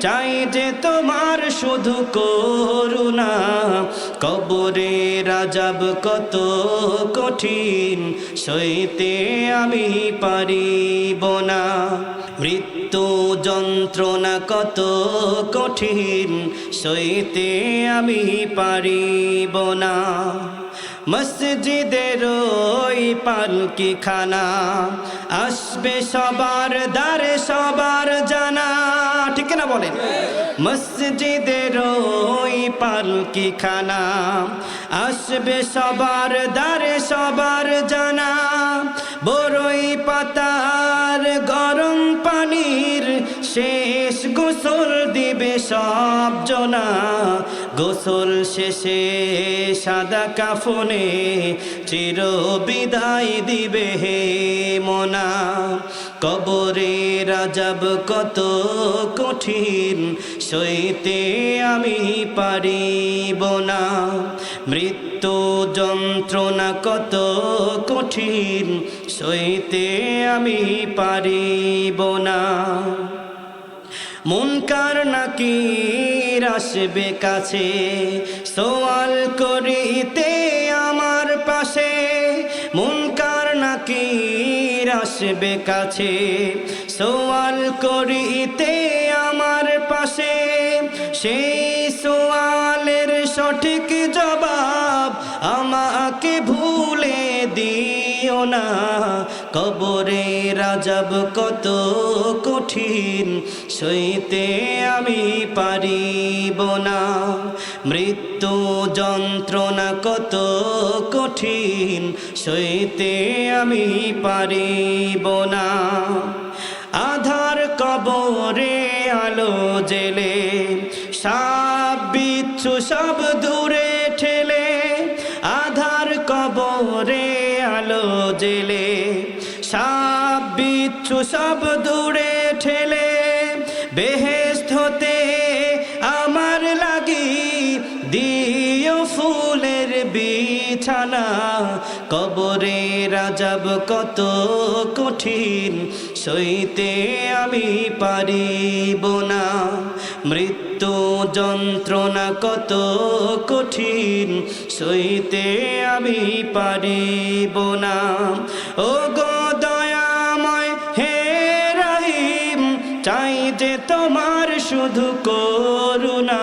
চাই যে তোমার শুধু করুণা। কবরে রাজাব কত কঠিন, সইতে আমি পারিব না। মৃত্যু যন্ত্রণা কত কঠিন, সইতে আমি পারিব না। মসজিদের ওই পালকি খানা আসবে সবার দ্বারে সবার জানা। ঠিক না বলেন? মসজিদের পালকি খানা আসবে সবার দারে সবার শেষ গোসল দিবে সব জনা। গোসল শেষে সাদা কাফনে চির বিদায় দিবে হে মনা। কবরে রাজাব কত কঠিন, সইতে আমি পারিব না। মৃত্যু যন্ত্রণা কত কঠিন, সইতে আমি পারিব না। মুনকার নাকি আসবে কাছে? সোয়াল করিতে আমার পাশে। মুনকার নাকি আসবে কাছে? সোয়াল করিতে আমার পাশে। সেই সোয়ালের সঠিক জবাব আমাকে ভুলে দিও না। কবরে রাজাব কত কঠিন, সইতে আমি পারিব না। মৃত্যু যন্ত্রণা কত কঠিন, সইতে আমি পারিব না। আধার কবরে আলো জেলে, সাপ, বিচ্ছু সব আলো জেলে সাপ বিচ্ছু সব দূরে ঠেলে বেহেস্ত হতে বিছানা, কবরে রাজাব কত কঠিন, সইতে আমি পারিব না। মৃত্যু যন্ত্রণা কত কঠিন, সইতে আমি পারিব না। ও গো দয়াময় হে রাহিম, চাই যে তোমার শুধু করুণা।